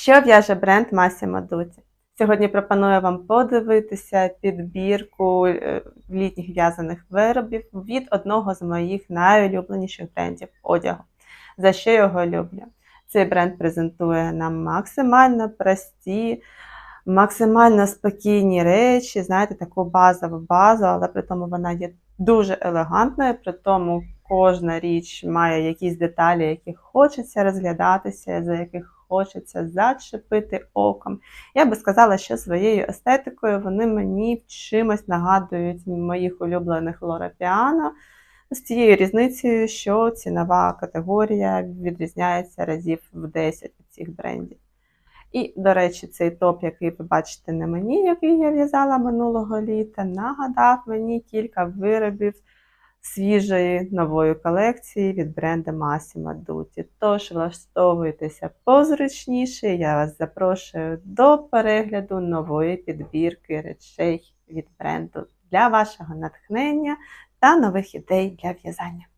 Що в'яже бренд Massimo Dutti? Сьогодні пропоную вам подивитися підбірку е, літніх в'язаних виробів від одного з моїх найулюбленіших брендів одягу. За що його люблю? Цей бренд презентує нам максимально прості, максимально спокійні речі, знаєте, таку базову базу, але при тому вона є дуже елегантною, при тому кожна річ має якісь деталі, які хочеться розглядатися, за яких хочеться зачепити оком. Я би сказала, що своєю естетикою вони мені чимось нагадують моїх улюблених Лора Піано. З тією різницею, що цінова категорія відрізняється разів в 10 від цих брендів. І, до речі, цей топ, який ви бачите на мені, який я в'язала минулого літа, нагадав мені кілька виробів свіжої нової колекції від бренду Massimo Dutti. Тож влаштовуйтеся позручніше. Я вас запрошую до перегляду нової підбірки речей від бренду для вашого натхнення та нових ідей для в'язання.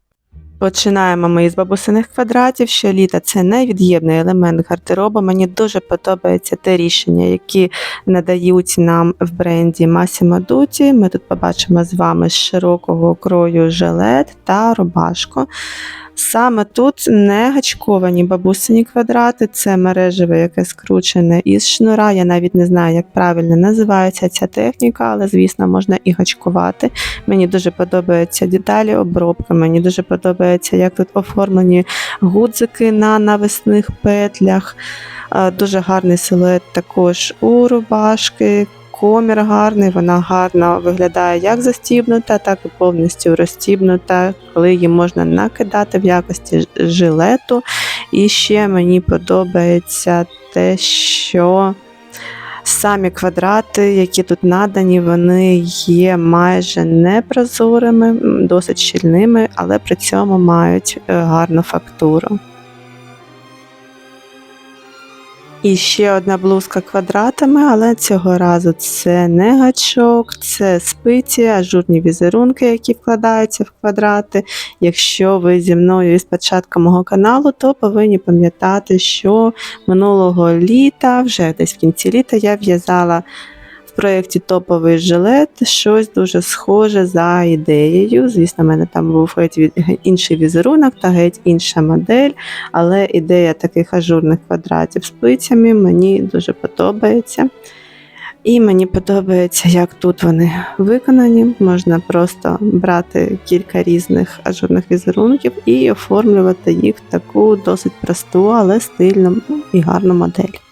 Починаємо ми із бабусиних квадратів. Щоліта це невід'ємний елемент гардеробу. Мені дуже подобається те рішення, які надають нам в бренді Massimo Dutti. Ми тут побачимо з вами широкого крою жилет та рубашку. Саме тут не гачковані бабусині квадрати, це мережеве, яке скручене із шнура. Я навіть не знаю, як правильно називається ця техніка, але, звісно, можна і гачкувати. Мені дуже подобаються деталі обробки, мені дуже подобається, як тут оформлені гудзики на навесних петлях. Е, Дуже гарний силует також у рубашки. Комір гарний, вона гарно виглядає як застібнута, так і повністю розстібнута, коли її можна накидати в якості жилету. І ще мені подобається те, що самі квадрати, які тут надані, вони є майже непрозорими, досить щільними, але при цьому мають е, гарну фактуру. І ще одна блузка квадратами, але цього разу це не гачок, це спиці, ажурні візерунки, які вкладаються в квадрати. Якщо ви зі мною із початку мого каналу, то повинні пам'ятати, що минулого літа, вже десь в кінці літа, я в'язала проєкті топовий жилет, щось дуже схоже за ідеєю. Звісно, в мене там був геть інший візерунок та геть інша модель але ідея таких ажурних квадратів з плицями мені дуже подобається. І мені подобається, як тут вони виконані. Можна просто брати кілька різних ажурних візерунків і оформлювати їх в таку досить просту, але стильну і гарну модель.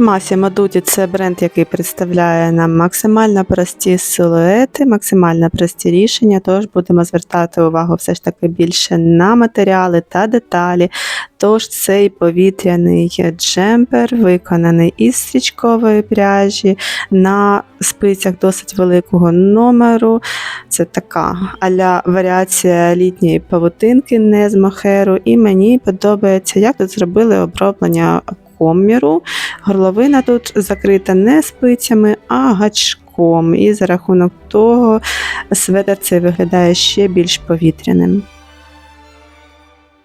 Massimo Dutti – це бренд, який представляє нам максимально прості силуети, максимально прості рішення. Тож будемо звертати увагу все ж таки більше на матеріали та деталі. Тож цей повітряний джемпер виконаний із стрічкової пряжі на спицях досить великого номеру. Це така аля варіація літньої павутинки, не з мохеру. І мені подобається, як тут зробили оброблення коміру. Горловина тут закрита не спицями, а гачком. І за рахунок того светр цей виглядає ще більш повітряним.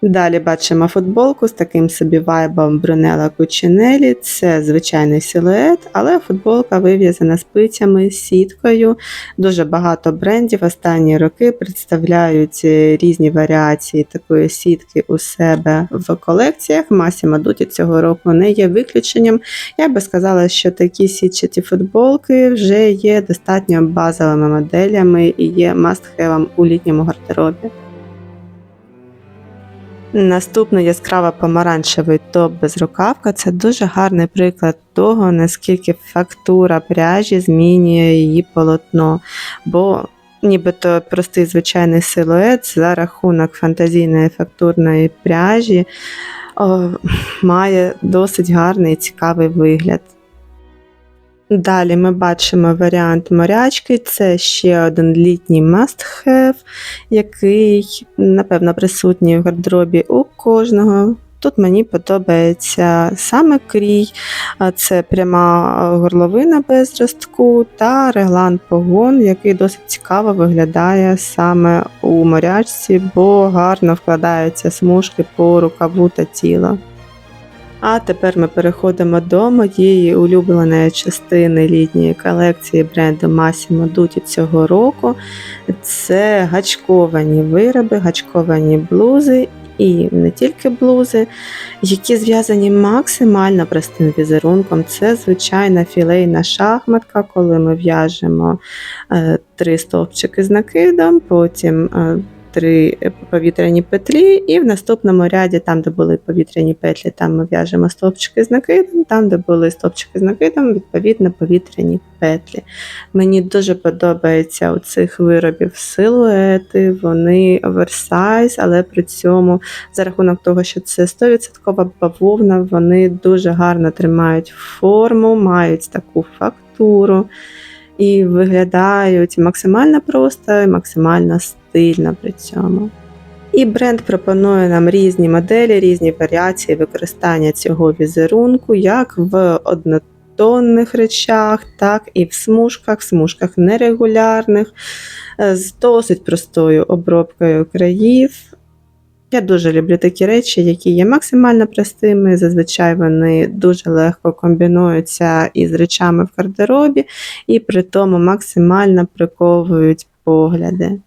Далі бачимо футболку з таким собі вайбом Брунелла Кучинелі. Це звичайний силует, але футболка вив'язана спицями, сіткою. Дуже багато брендів останні роки представляють е, різні варіації такої сітки у себе в колекціях. Massimo Dutti цього року не є виключенням. Я би сказала, що такі сітчаті футболки вже є достатньо базовими моделями і є must-have у літньому гардеробі. Наступний яскраво помаранчевий топ без рукавка це дуже гарний приклад того, наскільки фактура пряжі змінює її полотно. Бо нібито простий звичайний силует за рахунок фантазійної фактурної пряжі о, має досить гарний і цікавий вигляд. Далі ми бачимо варіант морячки, це ще один літній must-have, який, напевно, присутній в гардеробі у кожного. Тут мені подобається саме крій, це пряма горловина без ростку та реглан погон, який досить цікаво виглядає саме у морячці, бо гарно вкладаються смужки по рукаву та тіло. А тепер ми переходимо до моєї улюбленої частини літньої колекції бренду Massimo Dutti цього року. Це гачковані вироби, гачковані блузи і не тільки блузи, які зв'язані максимально простим візерунком. Це звичайна філейна шахматка, коли ми в'яжемо е, три стовпчики з накидом, потім е, три повітряні петлі, і в наступному ряді, там, де були повітряні петлі, там ми в'яжемо стовпчики з накидом, там, де були стовпчики з накидом, відповідно повітряні петлі. Мені дуже подобається у цих виробів силуети, вони оверсайз, але при цьому за рахунок того, що це 100% бавовна, вони дуже гарно тримають форму, мають таку фактуру і виглядають максимально просто і максимально стильно при цьому. І бренд пропонує нам різні моделі, різні варіації використання цього візерунку, як в однотонних речах, так і в смужках, смужках нерегулярних, е, з досить простою обробкою країв. Я дуже люблю такі речі, які є максимально простими. Зазвичай вони дуже легко комбінуються із речами в гардеробі і при тому максимально приковують погляди.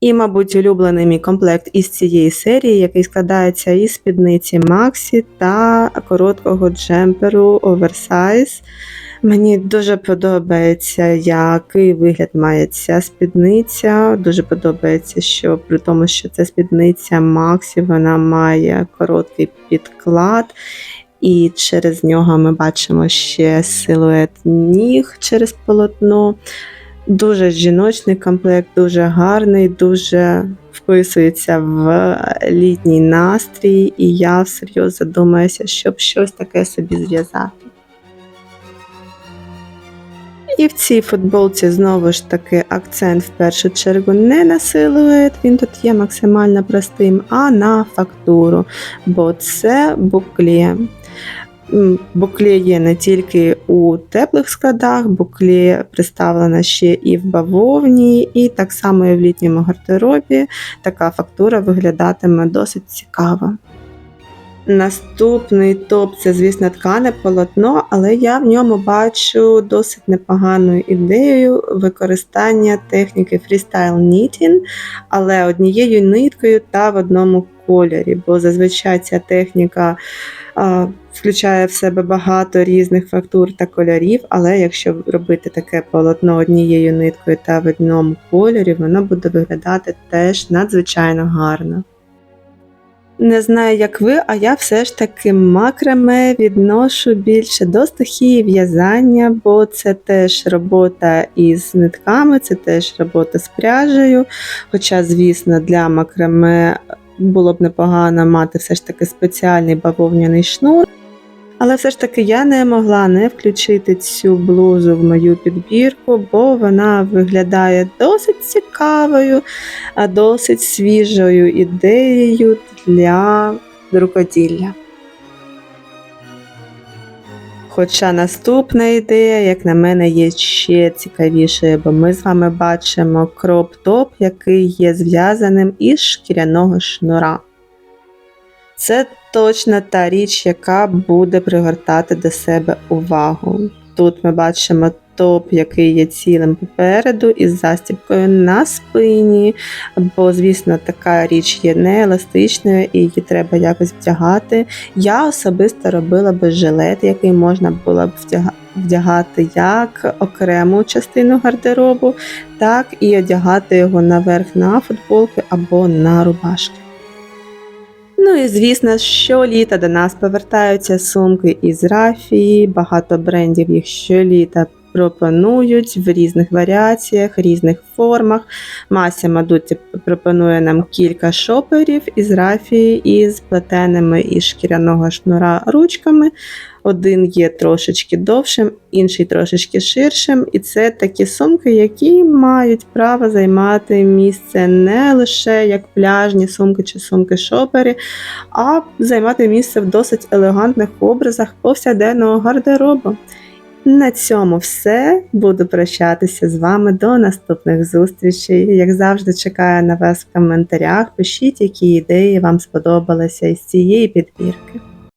І, мабуть, улюблений мій комплект із цієї серії, який складається із спідниці Максі та короткого джемперу Oversize. Мені дуже подобається, який вигляд має ця спідниця. Дуже подобається, що при тому, що це спідниця Максі, вона має короткий підклад, і через нього ми бачимо ще силует ніг через полотно. Дуже жіночний комплект, дуже гарний, дуже вписується в літній настрій, і я всерйоз задумаюся, щоб щось таке собі зв'язати. І в цій футболці знову ж таки акцент в першу чергу не на силует, він тут є максимально простим, а на фактуру, бо це буклє. М, Буклє є не тільки у теплих складах, буклє представлена ще і в бавовні, і так само і в літньому гардеробі така фактура виглядатиме досить цікаво. Наступний топ це, звісно, ткане полотно, але я в ньому бачу досить непогану ідею використання техніки Freestyle Knitting, але однією ниткою та в одному кольорі, бо зазвичай ця техніка включає в себе багато різних фактур та кольорів, але якщо робити таке полотно однією ниткою та в одному кольорі, воно буде виглядати теж надзвичайно гарно. Не знаю, як ви, а я все ж таки макраме відношу більше до стихії в'язання, бо це теж робота із нитками, це теж робота з пряжею. Хоча, звісно, для макраме було б непогано мати все ж таки спеціальний бавовняний шнур. Але все ж таки я не могла не включити цю блузу в мою підбірку, бо вона виглядає досить цікавою, а досить свіжою ідеєю для рукоділля. Хоча наступна ідея, як на мене, є ще цікавішою, бо ми з вами бачимо кроп-топ, який є зв'язаним із шкіряного шнура. Це точно та річ, яка буде пригортати до себе увагу. Тут ми бачимо топ, який є цілим попереду, із застібкою на спині, бо, звісно, така річ є нееластичною і її треба якось вдягати. Я особисто робила би жилет, який можна було б вдягати. Вдягати як окрему частину гардеробу, так і одягати його наверх на футболки або на рубашки. Ну і звісно, щоліта до нас повертаються сумки із рафії, багато брендів їх щоліта пропонують в різних варіаціях, різних формах. Мася Мадуті пропонує нам кілька шоперів із рафії із плетеними із шкіряного шнура ручками. Один є трошечки довшим, інший трошечки ширшим. І це такі сумки, які мають право займати місце не лише як пляжні сумки чи сумки-шопери, а займати місце в досить елегантних образах повсякденного гардеробу. На цьому все. Буду прощатися з вами до наступних зустрічей. Як завжди, чекаю на вас в коментарях. Пишіть, які ідеї вам сподобалися із цієї підбірки.